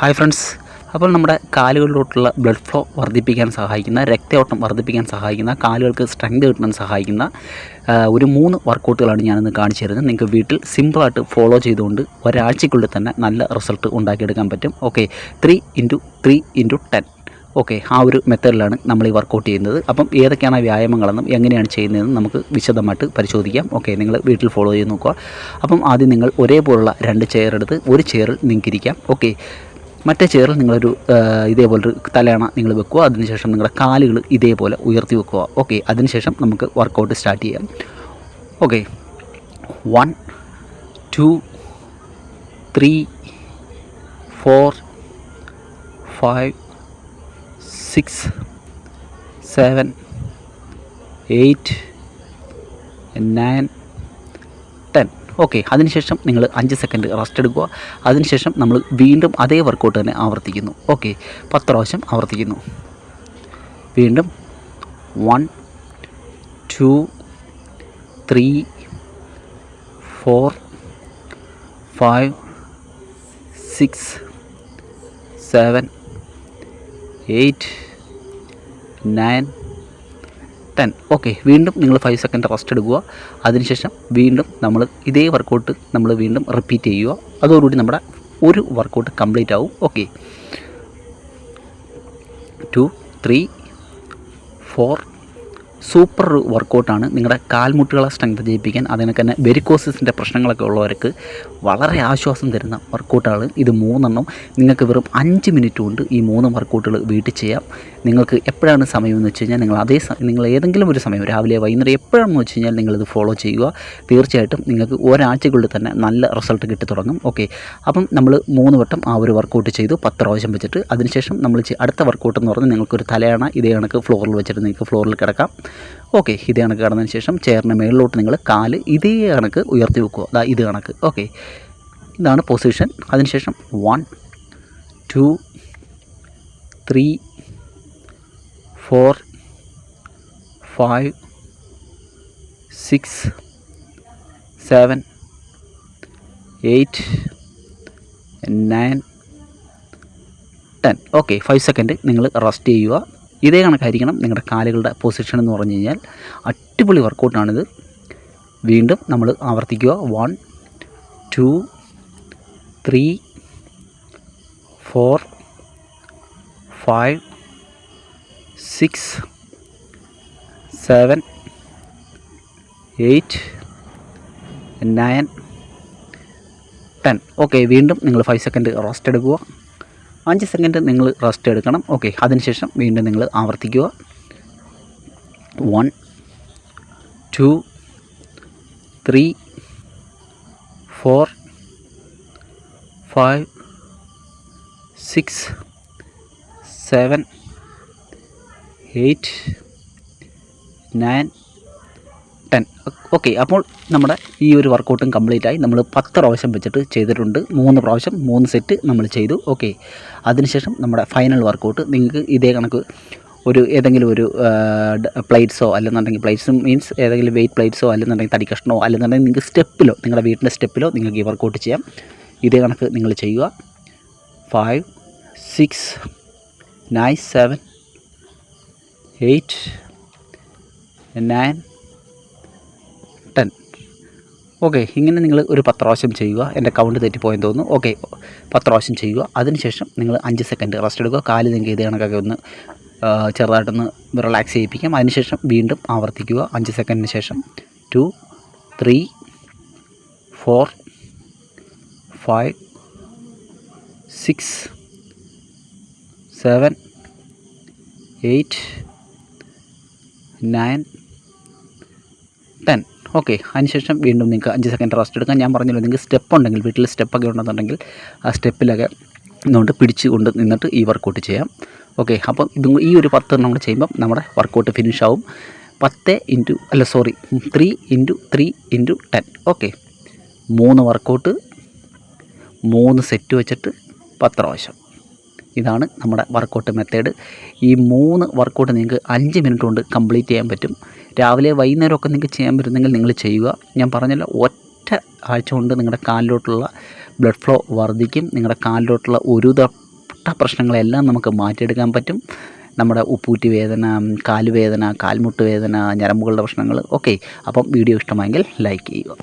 Hi friends. അപ്പോൾ നമ്മുടെ കാലുകളിലോട്ടുള്ള blood flow വർദ്ധിപ്പിക്കാൻ സഹായിക്കുന്ന രക്തയോട്ടം വർദ്ധിപ്പിക്കാൻ സഹായിക്കുന്ന കാലുകൾക്ക് സ്ട്രെങ്ത് കിട്ടാൻ സഹായിക്കുന്ന ഒരു മൂന്ന് വർക്കൗട്ടുകളാണ് ഞാനിന്ന് കാണിച്ചു തരുന്നത്. നിങ്ങൾക്ക് വീട്ടിൽ സിമ്പിളായിട്ട് ഫോളോ ചെയ്തുകൊണ്ട് ഒരാഴ്ചയ്ക്കുള്ളിൽ തന്നെ നല്ല റിസൾട്ട് ഉണ്ടാക്കിയെടുക്കാൻ പറ്റും. Okay three into three into ten okay ആ ഒരു മെത്തേഡിലാണ് നമ്മൾ ഈ വർക്കൗട്ട് ചെയ്യുന്നത്. അപ്പം ഏതൊക്കെയാണ് വ്യായാമങ്ങളെന്നും എങ്ങനെയാണ് ചെയ്യുന്നതെന്നും നമുക്ക് വിശദമായിട്ട് പരിശോധിക്കാം. ഓക്കെ നിങ്ങൾ വീട്ടിൽ ഫോളോ ചെയ്ത് നോക്കുക. അപ്പം ആദ്യം നിങ്ങൾ ഒരേപോലുള്ള രണ്ട് ചെയർ എടുത്ത് ഒരു ചെയറിൽ നിങ്ങൾക്ക് ഇരിക്കാം ഓക്കെ മറ്റേ ചെയറിൽ നിങ്ങളൊരു ഇതേപോലൊരു തലയണ നിങ്ങൾ വെക്കുക. അതിനുശേഷം നിങ്ങളുടെ കാലുകൾ ഇതേപോലെ ഉയർത്തി വെക്കുക. ഓക്കെ അതിനുശേഷം നമുക്ക് വർക്കൗട്ട് സ്റ്റാർട്ട് ചെയ്യാം. Okay one two three four five six seven eight nine okay അതിനുശേഷം നിങ്ങൾ അഞ്ച് സെക്കൻഡ് റെസ്റ്റ് എടുക്കുക. അതിനുശേഷം നമ്മൾ വീണ്ടും അതേ വർക്കൗട്ട് തന്നെ ആവർത്തിക്കുന്നു. ഓക്കെ പത്ത് പ്രാവശ്യം ആവർത്തിക്കുന്നു. വീണ്ടും one two three four five six seven eight nine ten. Okay വീണ്ടും നിങ്ങൾ ഫൈവ് സെക്കൻഡ് റെസ്റ്റ് എടുക്കുക. അതിനുശേഷം വീണ്ടും നമ്മൾ ഇതേ വർക്കൗട്ട് നമ്മൾ വീണ്ടും റിപ്പീറ്റ് ചെയ്യുക. അതോടുകൂടി നമ്മുടെ ഒരു വർക്കൗട്ട് കംപ്ലീറ്റ് ആവും. Okay. Two three four super വർക്കൗട്ടാണ് നിങ്ങളുടെ കാൽമുട്ടുകളെ സ്ട്രെങ്ത് ചെയ്യിപ്പിക്കാൻ. അതിനൊക്കെ തന്നെ വെരിക്കോസിന്റെ പ്രശ്നങ്ങളൊക്കെ ഉള്ളവർക്ക് വളരെ ആശ്വാസം തരുന്ന വർക്കൗട്ടാണ് ഇത് മൂന്നെണ്ണം. നിങ്ങൾക്ക് വെറും അഞ്ച് മിനിറ്റ് കൊണ്ട് ഈ മൂന്ന് വർക്കൗട്ടുകൾ വീട്ടിൽ ചെയ്യാം. നിങ്ങൾക്ക് എപ്പോഴാണ് സമയമെന്ന് വെച്ച് കഴിഞ്ഞാൽ നിങ്ങൾ അതേ നിങ്ങൾ ഏതെങ്കിലും ഒരു സമയം രാവിലെ വൈകുന്നേരം എപ്പോഴാണെന്ന് വെച്ച് കഴിഞ്ഞാൽ നിങ്ങളിത് ഫോളോ ചെയ്യുക. തീർച്ചയായിട്ടും നിങ്ങൾക്ക് ഒരാഴ്ചക്കുള്ളിൽ തന്നെ നല്ല റിസൾട്ട് കിട്ടി തുടങ്ങും. ഓക്കെ അപ്പം നമ്മൾ മൂന്ന് വട്ടം ആ ഒരു വർക്കൗട്ട് ചെയ്തു. പത്ത് പ്രാവശ്യം വെച്ചിട്ട് അതിനുശേഷം നമ്മൾ അടുത്ത വർക്കൗട്ട് എന്ന് പറഞ്ഞാൽ നിങ്ങൾക്കൊരു തലയാണ് ഇതേ കണക്ക് ഫ്ലോറിൽ വെച്ചിട്ട് നിങ്ങൾക്ക് ഫ്ലോറിൽ കിടക്കാം. ഓക്കെ ഇതേ കണക്ക് കടന്നതിന് ശേഷം ചെയറിന് മുകളിലോട്ട് നിങ്ങൾ കാൽ ഇതേ കണക്ക് ഉയർത്തി വെക്കുക. അതാ ഇത് കണക്ക്. ഓക്കെ. ഇതാണ് പൊസിഷൻ അതിനുശേഷം one two three four five six seven eight nine ten okay five second നിങ്ങൾ റെസ്റ്റ് ചെയ്യുക. ഇതേ കണക്കായിരിക്കണം നിങ്ങളുടെ കാലുകളുടെ പൊസിഷൻ എന്ന് പറഞ്ഞു കഴിഞ്ഞാൽ. അടിപൊളി വർക്കൗട്ടാണിത് വീണ്ടും നമ്മൾ ആവർത്തിക്കുക. One two three four five six seven eight nine ten okay വീണ്ടും നിങ്ങൾ ഫൈവ് സെക്കൻഡ് റെസ്റ്റ് എടുക്കുക. അഞ്ച് സെക്കൻഡ് നിങ്ങൾ റെസ്റ്റ് എടുക്കണം. ഓക്കെ അതിനുശേഷം വീണ്ടും നിങ്ങൾ ആവർത്തിക്കുക. One two three four five six seven eight nine ten. Okay അപ്പോൾ നമ്മുടെ ഈ ഒരു വർക്കൗട്ടും കംപ്ലീറ്റ് ആയി നമ്മൾ പത്ത് പ്രാവശ്യം വെച്ചിട്ട് ചെയ്തിട്ടുണ്ട്. മൂന്ന് പ്രാവശ്യം മൂന്ന് സെറ്റ് നമ്മൾ ചെയ്തു. ഓക്കെ അതിനുശേഷം നമ്മുടെ ഫൈനൽ വർക്കൗട്ട് നിങ്ങൾക്ക് ഇതേ കണക്ക് ഒരു ഏതെങ്കിലും ഒരു പ്ലേറ്റ്സോ അല്ലെന്നുണ്ടെങ്കിൽ പ്ലേറ്റ്സ് മീൻസ് ഏതെങ്കിലും വെയിറ്റ് പ്ലേറ്റ്സോ അല്ലെന്നുണ്ടെങ്കിൽ തടി കഷ്ണമോ അല്ലെന്നുണ്ടെങ്കിൽ നിങ്ങൾക്ക് സ്റ്റെപ്പിലോ നിങ്ങളുടെ വീട്ടിന്റെ സ്റ്റെപ്പിലോ നിങ്ങൾക്ക് ഈ വർക്കൗട്ട് ചെയ്യാം. ഇതേ കണക്ക് നിങ്ങൾ ചെയ്യുക. Five six nine seven eight nine ten. Okay ഇങ്ങനെ നിങ്ങൾ ഒരു പത്ത് പ്രാവശ്യം ചെയ്യുക. എന്റെ കൗണ്ട് തെറ്റിപ്പോയെന്ന് തോന്നുന്നു. ഓക്കെ പത്ത് പ്രാവശ്യം ചെയ്യുക. അതിനുശേഷം നിങ്ങൾ അഞ്ച് സെക്കൻഡ് റെസ്റ്റ് എടുക്കുക. കാൽ നിങ്ങൾക്ക് ഇത് കണക്കൊക്കെ ഒന്ന് ചെറുതായിട്ടൊന്ന് റിലാക്സ് ചെയ്യിപ്പിക്കാം. അതിനുശേഷം വീണ്ടും ആവർത്തിക്കുക. അഞ്ച് സെക്കൻഡിന് ശേഷം two three four five six seven eight nine ten okay അതിനുശേഷം വീണ്ടും നിങ്ങൾക്ക് അഞ്ച് സെക്കൻഡ് റെസ്റ്റ് എടുക്കാം. ഞാൻ പറഞ്ഞല്ലോ നിങ്ങൾക്ക് സ്റ്റെപ്പ് ഉണ്ടെങ്കിൽ വീട്ടിൽ സ്റ്റെപ്പൊക്കെ ഉണ്ടെന്നുണ്ടെങ്കിൽ ആ സ്റ്റെപ്പിലൊക്കെ നിന്നുകൊണ്ട് പിടിച്ച് കൊണ്ട് നിന്നിട്ട് ഈ വർക്കൗട്ട് ചെയ്യാം. ഓക്കെ അപ്പം ഇതും ഈ ഒരു പത്ത് കൂടെ ചെയ്യുമ്പം നമ്മുടെ വർക്കൗട്ട് ഫിനിഷ് ആവും. പത്ത് ഇന്റു അല്ല sorry three into three into ten okay മൂന്ന് വർക്കൗട്ട് മൂന്ന് സെറ്റ് വെച്ചിട്ട് പത്ത് പ്രാവശ്യം ഇതാണ് നമ്മുടെ വർക്കൗട്ട് മെത്തേഡ് ഈ മൂന്ന് വർക്കൗട്ട് നിങ്ങൾക്ക് അഞ്ച് മിനിറ്റ് കൊണ്ട് കംപ്ലീറ്റ് ചെയ്യാൻ പറ്റും. രാവിലെ വൈകുന്നേരമൊക്കെ നിങ്ങൾക്ക് ചെയ്യാൻ പറ്റുന്നെങ്കിൽ നിങ്ങൾ ചെയ്യുക. ഞാൻ പറഞ്ഞല്ലോ ഒറ്റ ആഴ്ച കൊണ്ട് നിങ്ങളുടെ കാലിലോട്ടുള്ള ബ്ലഡ് ഫ്ലോ വർദ്ധിക്കും. നിങ്ങളുടെ കാലിലോട്ടുള്ള ഒരു തട്ട പ്രശ്നങ്ങളെല്ലാം നമുക്ക് മാറ്റിയെടുക്കാൻ പറ്റും. നമ്മുടെ ഉപ്പൂറ്റി വേദന കാലുവേദന കാൽമുട്ട് വേദന ഞരമ്പുകളുടെ പ്രശ്നങ്ങൾ ഓക്കെ അപ്പം വീഡിയോ ഇഷ്ടമായെങ്കിൽ ലൈക്ക് ചെയ്യുക.